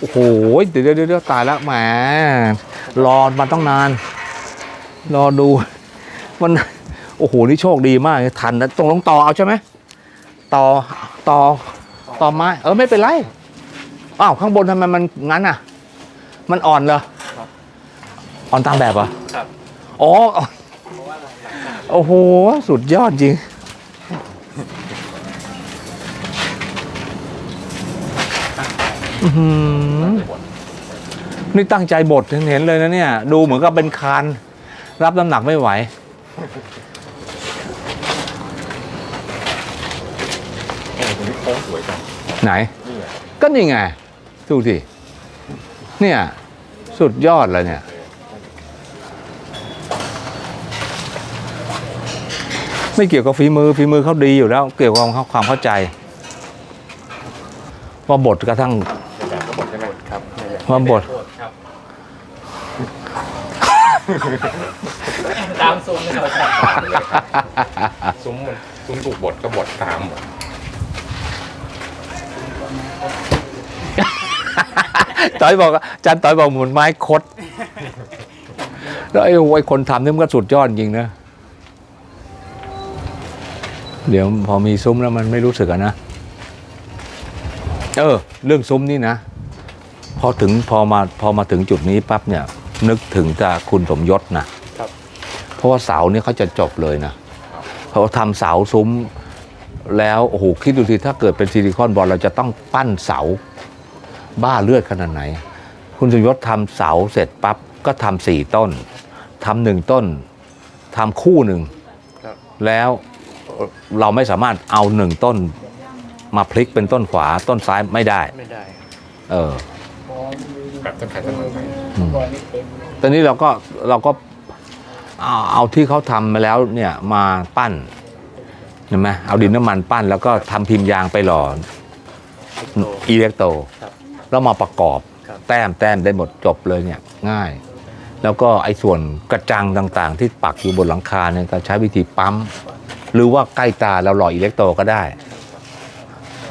โอ้โหเดี๋ยวเดี๋ยวเดี๋ยวตายแล้วแหมรอมาต้องนาน รอดู มันโอ้โหนี่โชคดีมากทันนะตรงลงต่อเอาใช่ไหมต่อต่อต่อไม้เออไม่เป็นไรอ้าวข้างบนทำไมมันงั้นอะ มันอ่อนเหรออ่อนตามแบบเหรอครับอ๋อโอ้โห สุดยอดจริง อื้อหือ นี่ตั้งใจบดเห็นเลยนะเนี่ย ดูเหมือนกับเป็นคานรับน้ำหนักไม่ไหวโอ้โหนี่โค้งสวยจังไหนนี่ไงก็นี่ไงดูสิเนี่ย สุดยอดเลยเนี่ยไม่เกี่ยวกับฝีมือฝีมือเขาดีอยู่แล้ว เกี่ยวกับความความเข้าใจ ว่าบทกระทั่ง ครับในแบบว่าบทครับตามซูมเลยครับซุ้มมันซุ้มถูกบดก็บดตามหมดต้อยบอกอาจันต้อยบอกหมุนไม้คด แล้วไอ้โว้ยคนทำนี่มันก็สุดยอดจริงนะ เดี๋ยวพอมีซุ้มแล้วมันไม่รู้สึกอะนะ เออ เรื่องซุ้มนี่นะ พอถึงพอมาพอมาถึงจุดนี้ปั๊บเนี่ย นึกถึงแต่คุณสมยศนะครับ เพราะว่าเสาเนี่ยเขาจะจบเลยนะเขาทำเสาซุ้ม แล้วโอ้โหคิดดูสิถ้าเกิดเป็นซิลิคอนบอลเราจะต้องปั้นเสาบ้าเลือดขนาดไหน คุณสมยศทำเสาเสร็จปั๊บก็ทำสี่ต้นทำหนึ่งต้นทำคู่หนึ่งครับ แล้วเราไม่สามารถเอาหนึ่งต้น มาพลิกเป็นต้นขวาต้นซ้ายไม่ได้ ไม่ได้ เออ แบบต้นไข่ต้นมือไปอืมตอนนี้เราก็เราก็เอาเอาที่เขาทำมาแล้วเนี่ยมาปั้นเห็นไหมเอาดินน้ำมันปั้น แล้วก็ทำพิมพ์ยางไปหล่ออิเล็กโตครับแล้วมาประกอบครับแต้มแต้มได้หมดจบเลยเนี่ยง่าย แล้วก็ไอ้ส่วนกระจังต่างๆ ที่ปักอยู่บนหลังคาเนี่ยก็ใช้วิธีปั๊ม หรือว่าใกล้ตาเราหล่ออิเล็กโตก็ได้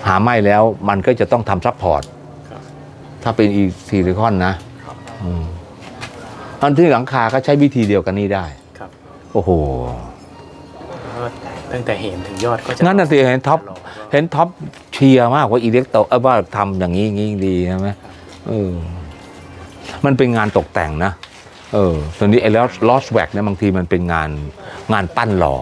หาไม่แล้วมันก็จะต้องทำซัพพอร์ตครับ ถ้าเป็นอีซิลิคอนนะอืมอันที่หลังคาก็ใช้วิธีเดียวกันนี้ได้ครับ โอ้โหก็ตั้งแต่เห็นถึงยอดก็จะงั้นน่ะสิเห็นท็อปรก็เห็นท็อปเชียร์มากว่าอิเล็กโตเออว่าทำอย่างนี้อย่างนี้ดีใช่ไหมเออมันเป็นงานตกแต่งนะ เออตอนนี้ไอ้ลอสลอสแวกเนี่ยบางทีมันเป็นงานงานปั้นหล่อ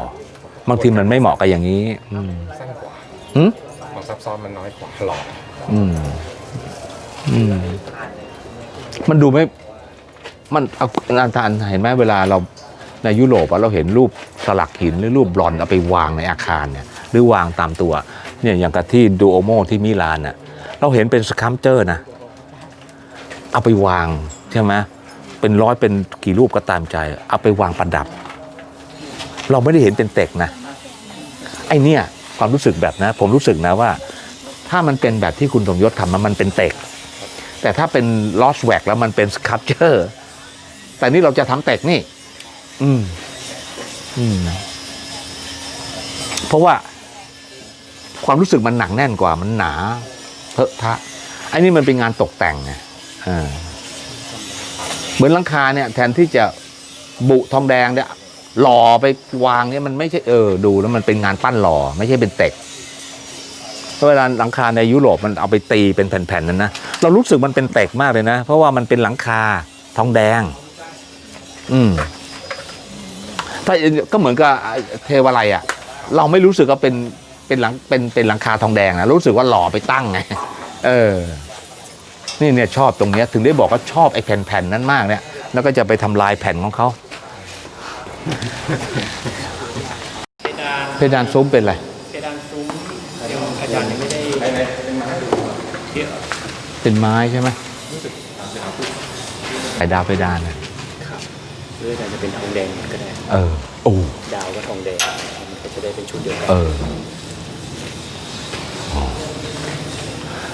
บางทีมันไม่เหมาะกับอย่างนี้อืมสั้นกว่าหืมความซับซ้อนมันน้อยกว่าหลอกอืม อืมมันดูไม่ มันเอาอาจารย์เห็นไหมเวลาเราในยุโรปอะเราเห็นรูปสลักหินหรือรูปบลอนเอาไปวางในอาคารเนี่ย หรือวางตามตัว เนี่ยอย่างกับที่ดูโอโมที่มิลานน่ะเราเห็นเป็นสคัมเจอร์นะ เอาไปวางใช่ไหมเป็นร้อยเป็นกี่รูปก็ตามใจ เอาไปวางประดับ เราไม่ได้เห็นเป็นเต็กนะไอเนี่ยความรู้สึกแบบนะ ผมรู้สึกนะว่า ถ้ามันเป็นแบบที่คุณสมยศทำมันมันเป็นเต็ก แต่ถ้าเป็นลอสแวกแล้วมันเป็นสคั p เจอร์ แต่นี่เราจะทำเต็กนี่ อืม อืม เพราะว่า ความรู้สึกมันหนักแน่นกว่ามันหนาเพอะทะไอ้นี่มันเป็นงานตกแต่งไงเออเหมือนลังคาเนี่ย แทนที่จะบุทองแดงเนี่ยหล่อไปวางเนี่ยมันไม่ใช่เออ ดูแล้วมันเป็นงานปั้นหล่อ ไม่ใช่เป็นเต็ก เวลาหลังคาในยุโรปมันเอาไปตีเป็นแผ่นๆนั้นนะเรารู้สึกมันเป็นเต็กมากเลยนะ เพราะว่ามันเป็นหลังคาทองแดง อืมถ้าก็เหมือนกับเทวาลัยอะเราไม่รู้สึกว่าเป็นเป็นหลังเป็นเป็นหลังคาทองแดงนะรู้สึกว่าหล่อไปตั้งไงเออ นี่เนี่ยชอบตรงเนี้ย ถึงได้บอกว่าชอบไอ้แผ่นๆนั้นมากเนี่ย แล้วก็จะไปทำลายแผ่นของเขาเพดานเพดานซุ้มเป็นอะไร เพดานซุ้มยัง อาจารย์ยังไม่ได้เที่ยวเป็นไม้ใช่ไหมไอ้ดาวเพดานน่ะครับหรืออาจารย์จะเป็นทองแดงก็ได้เออโอ้ดาวก็ทองแดงมันก็จะได้เป็นชุดเดียวกัเออ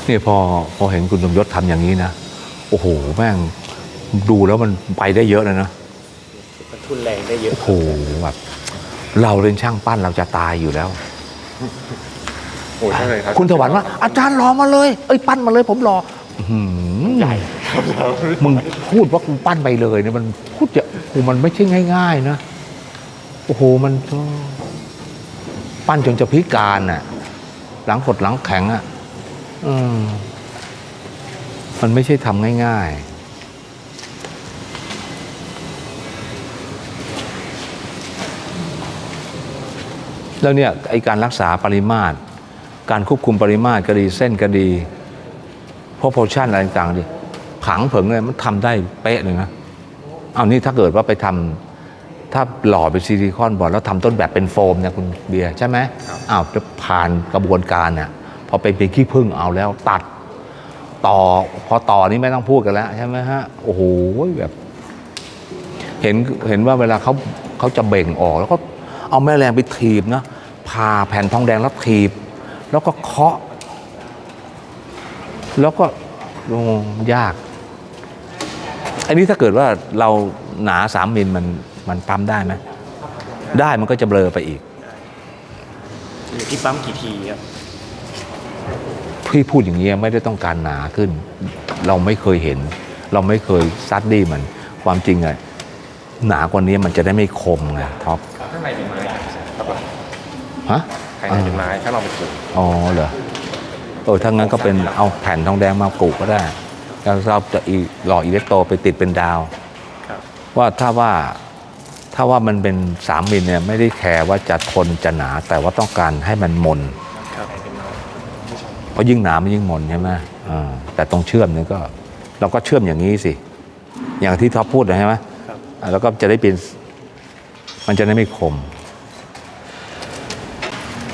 นี่พอพอเห็นคุณสมยศทำอย่างนี้นะ โอ้โห แม่งดูแล้วมันไปได้เยอะเลยนะมันทุนแรงได้เยอะ โอ้โหแบบเราเป็นช่างปั้นเราจะตายอยู่แล้วโอ้ยใช่เลยครับคุณถวันว่าอาจารย์รอมาเลย เอ้ยปั้นมาเลยผมรออื้อหือใหญ่มึงพูดว่ากูปั้นไปเลยเนี่ยมันพูดจะโอ้มันไม่ใช่ง่าย ๆ นะโอ้โหมันก็ปั้นจนจะพิการน่ะ หลังกดหลังแข็งอะอืมมันไม่ใช่ทำง่ายๆแล้วเนี่ยไอการรักษาปริมาตร การควบคุมปริมาตรก็ดีเส้นก็ดีพวกโพชั่นอะไรต่างๆดิผังเผิงเลยมันทำได้เป๊ะเลยนะเอานี่ถ้าเกิดว่าไปทำถ้าหล่อเป็นซิลิคอนบอร์ดแล้วทำต้นแบบเป็นโฟมเนี่ยคุณเบียร์ใช่ไหมอ้าวจะผ่านกระบวนการเนี่ยพอไปเป็นขี้ผึ้งเอาแล้วตัดต่อพอต่อนี่ไม่ต้องพูดกันแล้วใช่ไหมฮะโอ้โหแบบ เห็นเห็นว่าเวลาเขาเขาจะเบ่งออก แล้วก็เอาแม่แรงไปถีบนะผ่าแผ่นทองแดงแล้วถีบ แล้วก็เคาะ แล้วก็โอ้ยาก อันนี้ถ้าเกิดว่าเราหนาสามมิลมันมันปั๊มได้ไหมได้มันก็จะเบลอไปอีกอยู่ที่ปั๊มกี่ทีครับพี่พูดอย่างนี้ยไม่ได้ต้องการหนาขึ้น เราไม่เคยเห็น เราไม่เคยซัดดี้มัน ความจริงอะหนากว่านี้มันจะได้ไม่คมไงท็อปข้างในเป็นไม้ครับผมฮะ ข้างในเป็นไม้ถ้าเราไปปลูกอ๋อเหรอเออถ้างั้นก็เป็นเอาแผ่นทองแดงมาปลูกก็ได้แล้วเราจะอีหล่ออิเล็กโตไปติดเป็นดาวครับว่าถ้าว่าถ้าว่ามันเป็นสามมิลเนี่ยไม่ได้แคร์ว่าจะทนจะหนาแต่ว่าต้องการให้มันมนครับเพราะยิ่งหนามันยิ่งมนใช่ไหมอ่าแต่ตรงเชื่อมเนี่ยก็ เราก็เชื่อมอย่างนี้สิ อย่างที่ท็อปพูดนะใช่ไหมครับอ่าแล้วก็จะได้เป็น มันจะได้ไม่คม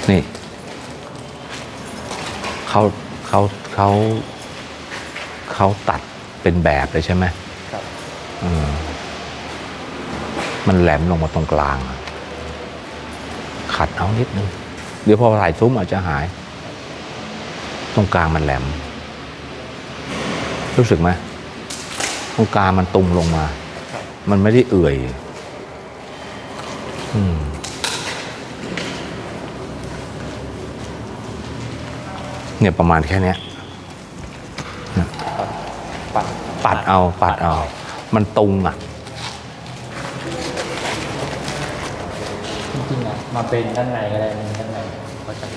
นี่เขาเขาเขาเขาตัดเป็นแบบเลยใช่ไหมครับอืมมันแหลมลงมาตรงกลางอะขัดเอานิดนึง เดี๋ยวพอถ่ายซุ้มอาจจะหาย ตรงกลางมันแหลม รู้สึกไหมตรงกลางมันตุงลงมา มันไม่ได้เอื่อย อืม เนี่ยประมาณแค่เนี้ยปัดปัดเอาปัดเอา มันตุงอะจริงๆอะมาเป็นด้านในก็ได้ด้านในก็จะ